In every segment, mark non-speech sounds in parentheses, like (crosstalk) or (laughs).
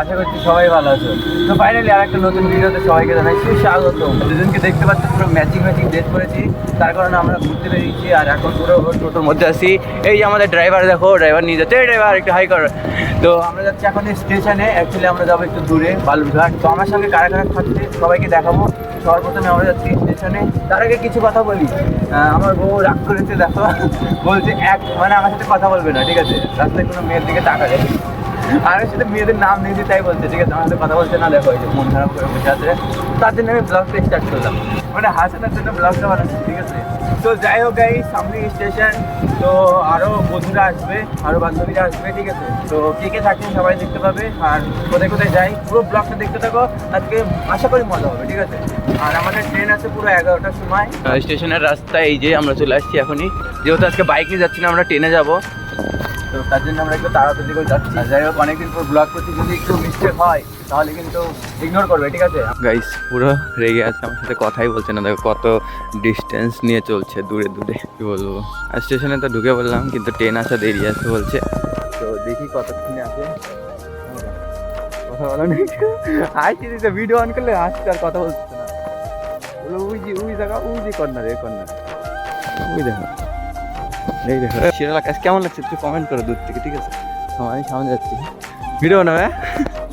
আশা করছি সবাই ভালো আছো। তো ফাইনালি আর একটা নতুন ভিডিওতে সবাইকে জানাই সুস্বাগত দুজনকে দেখতে পাচ্ছ, পুরো ম্যাচিং ম্যাচিং ড্রেস করেছি। তার কারণে আমরা ঘুরতে বেরিয়েছি আর এখন পুরো টোটোর মধ্যে আসি এই যে আমাদের ড্রাইভার দেখো ড্রাইভার নিয়ে যাচ্ছে। ড্রাইভার একটু হাই কর। তো আমরা যাচ্ছি এখন স্টেশনে অ্যাকচুয়ালি আমরা যাব একটু দূরে, বালুরঘাট। তো আমার সঙ্গে কারা কারা থাকছে, সবাইকে দেখাবো। সবার প্রথমে আমরা যাচ্ছি স্টেশনে তার আগে কিছু কথা বলি। আমার বউ রাগ করেছে, দেখো। বলছে, এক মানে আমার সাথে কথা বলবে না, ঠিক আছে? রাস্তায় কোনো মেয়ের দিকে তাকালে। আর আমি সাথে মেয়েদের নাম নিয়েছি তাই বলছে, ঠিক আছে সাথে কথা বলছে, না দেখো যে মন খারাপ করে বসে আছে। তার জন্য আমি ব্লগটা স্টার্ট করলাম। মানে হাসানোর জন্য ব্লগটা বানাচ্ছি, ঠিক আছে? তো যাই হোক এই সামনে স্টেশন তো আরও বন্ধুরা আসবে আরও বান্ধবীরা আসবে, ঠিক আছে? তো কে কে থাকছেন সবাই দেখতে পাবে, আর কোথায় কোথায় যাই, পুরো ব্লগটা দেখতে থাকো, আজকে আশা করি মজা হবে, ঠিক আছে? আর আমাদের ট্রেন আছে পুরো এগারোটার সময়। স্টেশনের রাস্তা এই যে আমরা চলে আসছি এখনই। যেহেতু আজকে বাইক যাচ্ছি না, আমরা ট্রেনে যাব। তো তার জন্য আমরা একটু তাড়াতাড়ি করে যাচ্ছি। যাই হোক অনেকদিন পর ব্লগ করছি যদি একটু মিস্টেক হয় তাহলে কিন্তু ইগনোর করবে ঠিক আছে? গাইস পুরো রেগে আছে আমার সাথে কথাই বলছে না। দেখো কত ডিস্টেন্স নিয়ে চলছে দূরে দূরে। কি বলব? আর স্টেশনে তো ঢুকে বললাম কিন্তু ট্রেন আসা দেরি আছে বলছে। তো দেখি কতক্ষণে আসে। কথা বলো না আসছি দিতে ভিডিও অন করলে আসছে আর কথা বলছে না। বলো উই জি উই জায়গা উই জি কর্নার এ কর্নার উই দেখো। এই দেখো শিরালা কাজ কেমন লাগছে একটু কমেন্ট করো দূর থেকে ঠিক আছে? হ্যাঁ, আমি সামনে যাচ্ছি। ভিডিও না হ্যাঁ?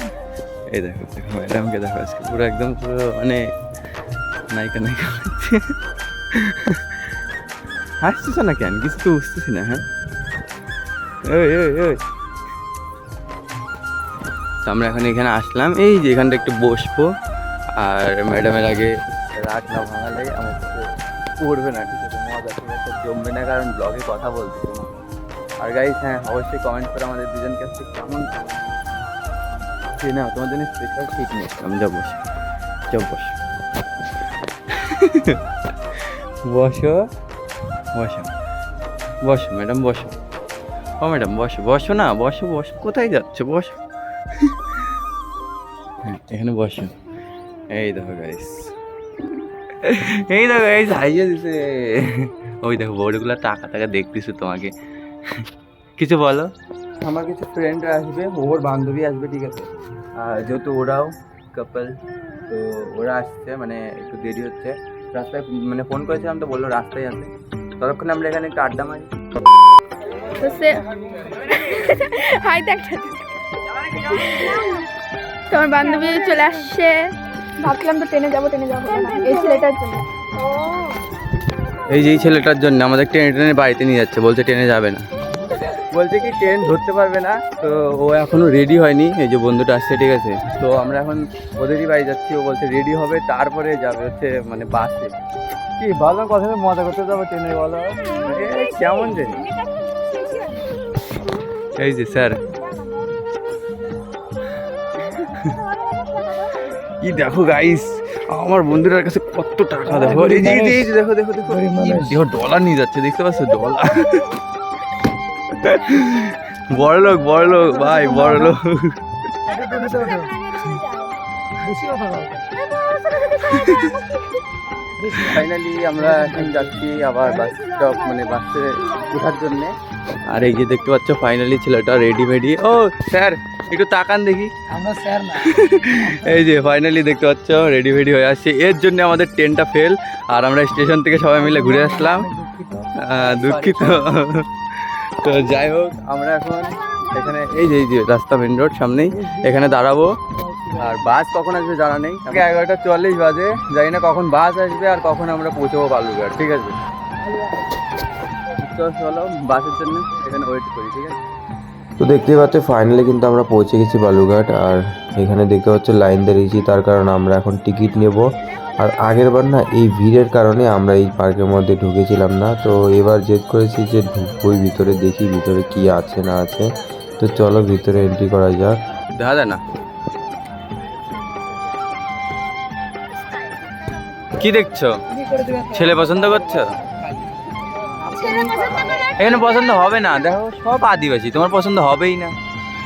(laughs) এই দেখো দেখো ম্যাডামকে দেখো আজকে পুরো একদম পুরো মানে নায়িকা নায়িকা লাগছে। (laughs) হাসছিস না কেন? কিছু তো বুঝতেছি না হ্যাঁ? ওই ওই ওই তো আমরা এখন এখানে আসলাম। এই যে এখানটা একটু বসবো। আর ম্যাডামের আগে রাগ না ভাঙালে আমার পড়বে না ঠিক জমবে না কারণ ব্লগে কথা বলতেছি না। আর গাইস হ্যাঁ অবশ্যই কমেন্ট করে আমাদের দুজন কাছে কেমন ঠিক না তোমার জন্য স্পেশাল ঠিক নেই আমি যাব বসে। যাও বসো। বসো। বসো। বসো ম্যাডাম বসো। ও ম্যাডাম বসো। বসো না বসো বসো। কোথায় যাচ্ছ? বসো। হ্যাঁ, এখানে বসো। এই দেখো গাইস (laughs) এই দেখো এই হাইয়ে দিছে। ওই দেখো বোর্ডগুলো টাকা টাকা দেখতেছো তোমাকে। কিছু বলো। আমার কিছু ফ্রেন্ডরা আসবে ওর বান্ধবী আসবে ঠিক আছে। আর যেহেতু ওরাও কাপল তো ওরা আসছে মানে একটু দেরি হচ্ছে। রাস্তায় মানে ফোন করেছিলাম তো বলল রাস্তায় আছে। ততক্ষণ আমরা এখানে একটু আড্ডা মারি। তো সে হাই দেখ। তোমার বান্ধবী চলে আসছে। ভাবছিলাম তো ট্রেনে যাব ট্রেনে যাব। না, এই ছেলেটার জন্য। এই যে এই ছেলেটার জন্য আমাদের ট্রেনে ট্রেনে বাড়িতে নিয়ে যাচ্ছে বলছে ট্রেনে যাবে না। বলছে কি ট্রেন ধরতে পারবে না তো ও এখনও রেডি হয়নি এই যে বন্ধুটা আসছে ঠিক আছে? তো আমরা এখন ওদেরই বাড়ি যাচ্ছি ও বলছে রেডি হবে তারপরে যাবে হচ্ছে মানে বাসে কি ভালো কথা মজা করতে যাব ট্রেনে বলো। কেমন যে এই যে স্যার কি দেখো গাইস আমার বন্ধুটার কাছে কত টাকা দেখো। এই যে এই যে, দেখো দেখো দেখো। দেখো ডলার নিয়ে যাচ্ছে দেখতে পাচ্ছ? ডলার বড় লোক বড় লোক ভাই বড় লোক বেশি কথা বলো। ফাইনালি আমরা এখন যাচ্ছি আবার বাস স্টপ মানে বাসে ওঠার জন্য। আর এই যে দেখতে পাচ্ছ ফাইনালি ছেলেটা রেডি মেডি ও স্যার একটু তাকান দেখি। আমরা স্যার না। (laughs) এই যে ফাইনালি দেখতে পাচ্ছ রেডি ফেডি হয়ে আসছে। এর জন্য আমাদের ট্রেনটা ফেল আর আমরা স্টেশন থেকে সবাই মিলে ঘুরে আসলাম। দুঃখিত আহ, দুঃখিত। তো যাই হোক আমরা এখন এখানে এই যে এই যে রাস্তা মেন রোড সামনেই এখানে দাঁড়াবো। আর বাস কখন আসবে জানা নেই। এগারোটা চল্লিশ বাজে জানি না কখন বাস আসবে আর কখন আমরা পৌঁছবো বালুরঘাট ঠিক আছে? তো চলো বাসের জন্য এখানে ওয়েট করি ঠিক আছে? তো দেখতে পাচ্ছ ফাইনালি কিন্তু আমরা পৌঁছে গেছি বালুঘাট আর এখানে দেখতে পাচ্ছ লাইন দাঁড়িয়েছি তার কারণ আমরা এখন টিকিট নেব। আর আগের বার না এই ভিড়ের কারণে আমরা এই পার্কের মধ্যে ঢুকেছিলাম না তো এবার জেদ করেছি যে ঢুকবোই ভিতরে দেখি ভিতরে কি আছে না আছে। তো চলো ভিতরে এন্ট্রি করা যাক। দেখা যায় না। কি দেখছ? ছেলে পছন্দ করছ? এখানে পছন্দ হবে না। দেখো সব আদিবাসী তোমার পছন্দ হবেই না।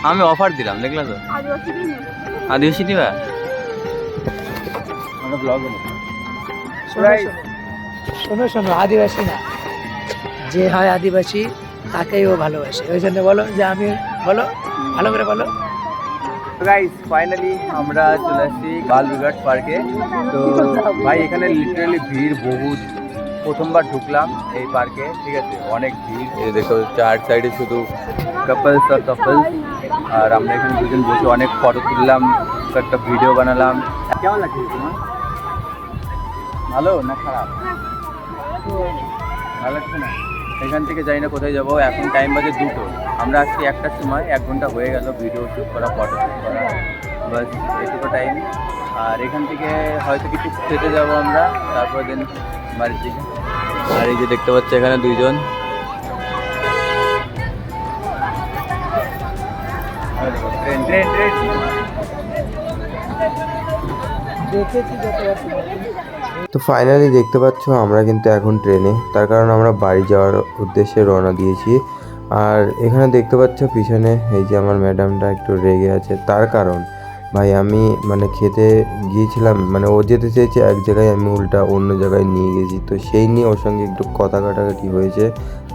আমি অফার দিলাম দেখলে তো? আদিবাসী নিবা আমরা ব্লগ শোনো, শোনো শোনো আদিবাসী না। যে হয় আদিবাসী তাকেই ও ভালোবাসে। ওই জন্য বলো যে আমি বলো ভালো করে বলো। গাইস ফাইনালি আমরা চলে আসছি বালুরঘাট পার্কে তো ভাই, এখানে লিটারালি ভিড় বহুত। প্রথমবার ঢুকলাম এই পার্কে ঠিক আছে? অনেক ভিড়। এই দেখো, চার সাইডে শুধু কাপলস আর কাপলস আর আমরা এখানে দুজন বসে অনেক ফটো তুললাম, একটা ভিডিও বানালাম। কেমন লাগছে তোমার? ভালো না খারাপ? ভালো লাগছে না? এখান থেকে যাই না কোথায় যাব। এখন টাইম বাজে দুটো। আমরা আজকে একটার সময়, এক ঘণ্টা হয়ে গেল ভিডিও শ্যুট করা ফটো শ্যুট করা। বাস, এটুকু টাইম আর এখান থেকে হয়তো কিছু খেতে যাব আমরা, তারপর দেন বাড়ির দিকে। আর এই যে দেখতে পাচ্ছি এখানে দুইজন। দেখেছি যতবার তো ফাইনালি দেখতে পাচ্ছ আমরা কিন্তু এখন ট্রেনে তার কারণ আমরা বাড়ি যাওয়ার উদ্দেশ্যে রওনা দিয়েছি। আর এখানে দেখতে পাচ্ছ পিছনে এই যে আমার ম্যাডামটা একটু রেগে আছে। তার কারণ, ভাই আমি মানে খেতে গিয়েছিলাম মানে ও যেতে চেয়েছে এক জায়গায়, আমি উল্টা অন্য জায়গায় নিয়ে গেছি। তো সেই নিয়ে ওর সঙ্গে একটু কথা কাটাকাটি হয়েছে।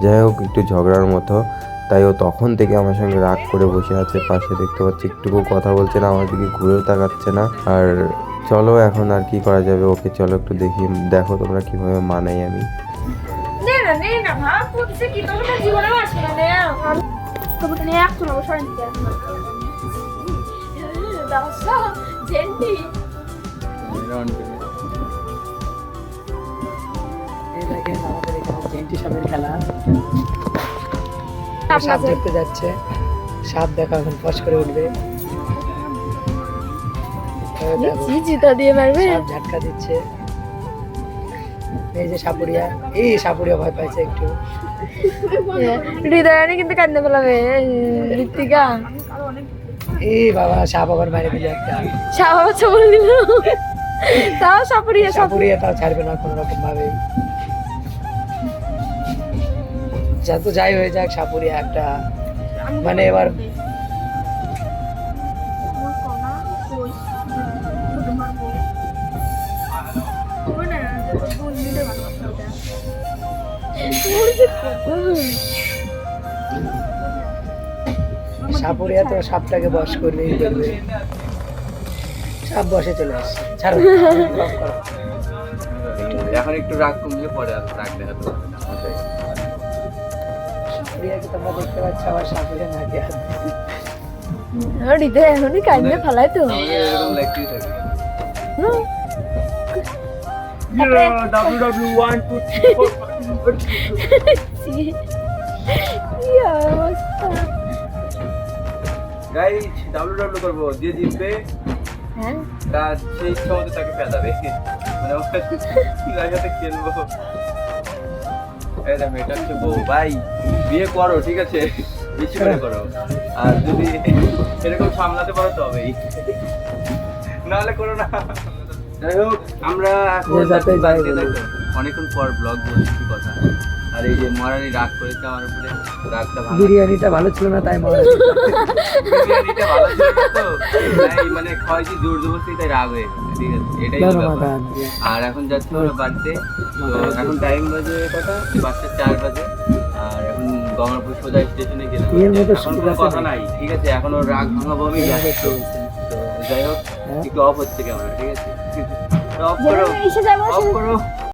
যাই হোক, একটু ঝগড়ার মতো। তাই ও তখন থেকে আমার সঙ্গে রাগ করে বসে আছে। পাশে দেখতে পাচ্ছি, একটুকু কথা বলছে না, আমার দিকে ঘুরেও তাকাচ্ছে না। আর চলো এখন আর কি করা যাবে? ওকে চলো একটু দেখি দেখো তোমরা কীভাবে মানাই আমি। সাপ যাচ্ছে। সাপ দেখা এখন ফস করে উঠবে। জি জিতা দিয়ে সাপ ঝাটকা দিচ্ছে। এই যে সাপুরিয়া এই সাপুরিয়া ভয় পাইছে একটু। হৃদয়ানি কিন্তু কান্দে ফেলাবে ঋতিকা এই বাবা সাপ আবার মারে দিল একটা। সাপ বাচ্চা বলে দিল। তাও সাপুরিয়া সাপ সাপুরিয়া তাও ছাড়বে না কোনো রকম ভাবে যত যাই হয়ে যাক সাপুরিয়া একটা মানে এবার সাপুরিয়া তো সাপটাকে বস করবে সাপ বসে চলে আসছে। ছাড়ো। এখন একটু রাগ কমলে পরে আর রাগ দেখাতে পারবে না। সাপুরিয়াকে তোমরা দেখতে পাচ্ছ আমার সাপুরিয়া নাকে হাত দিচ্ছে। হৃদয় এখনই কান্দে ফেলায় তো। আমাদের এরকম লাগতেই থাকে। হুম। কি অবস্থা গাইস ডাব্লিউ ডাব্লিউ করব যে জিতবে হ্যাঁ। তার সেই তাকে পেঁচাবে। মানে সাথে খেলব। হচ্ছে বউ। ভাই বিয়ে করো ঠিক আছে? বেশি করে করো। আর যদি এরকম সামলাতে পারো তবেই। নাহলে করো না। যাই হোক আমরা এখন যে যাতে যাই। বাড়িতে। অনেকক্ষণ পর ব্লগ বলছি কথা। আর এই যে মহারানী রাগ করেছে আমার উপরে রাগটা ভাঙা বিরিয়ানিটা ভালো ছিল না তাই মনে হচ্ছে। বিরিয়ানিটা ভালো ছিল না তো তাই মানে খাওয়াইছি জোর জবরদস্তি তাই রাগ হয়ে গেছে, ঠিক আছে এটাই। আর এখন যাচ্ছে ওরা বাড়তে তো এখন টাইম বাজে কটা? বাচ্চা চার বাজে। আর এখন গঙ্গাপুর সোজা স্টেশনে গেলাম। এর মধ্যে এখন কোনো কথা নাই ঠিক আছে এখন ওর রাগ ভাঙাবো আমি যাচ্ছি। তো যাই হোক হ্যাঁ? একটু অফ হচ্ছে ক্যামেরা ঠিক আছে? (laughs) অফ করো অফ করো।